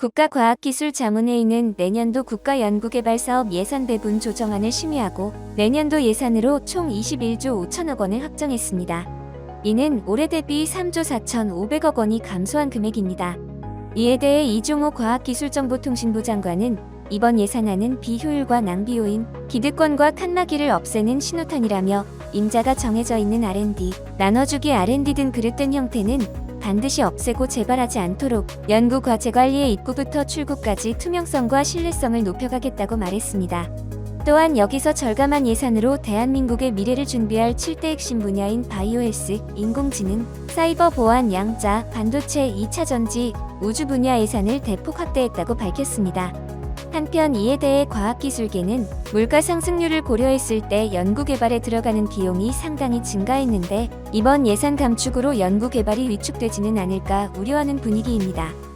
국가과학기술자문회의는 내년도 국가연구개발사업 예산 배분 조정안을 심의하고 내년도 예산으로 총 21조 5천억 원을 확정했습니다. 이는 올해 대비 3조 4,500억 원이 감소한 금액입니다. 이에 대해 이종호 과학기술정보통신부 장관은 이번 예산안은 비효율과 낭비 요인, 기득권과 칸막이를 없애는 신호탄이라며 임자가 정해져 있는 R&D, 나눠주기 R&D 등 그릇된 형태는 반드시 없애고 재발하지 않도록 연구 과제 관리의 입구부터 출구까지 투명성과 신뢰성을 높여가겠다고 말했습니다. 또한 여기서 절감한 예산으로 대한민국의 미래를 준비할 7대 핵심 분야인 바이오 헬스, 인공지능, 사이버 보안, 양자, 반도체, 2차 전지, 우주 분야 예산을 대폭 확대했다고 밝혔습니다. 한편 이에 대해 과학기술계는 물가 상승률을 고려했을 때 연구개발에 들어가는 비용이 상당히 증가했는데 이번 예산 감축으로 연구개발이 위축되지는 않을까 우려하는 분위기입니다.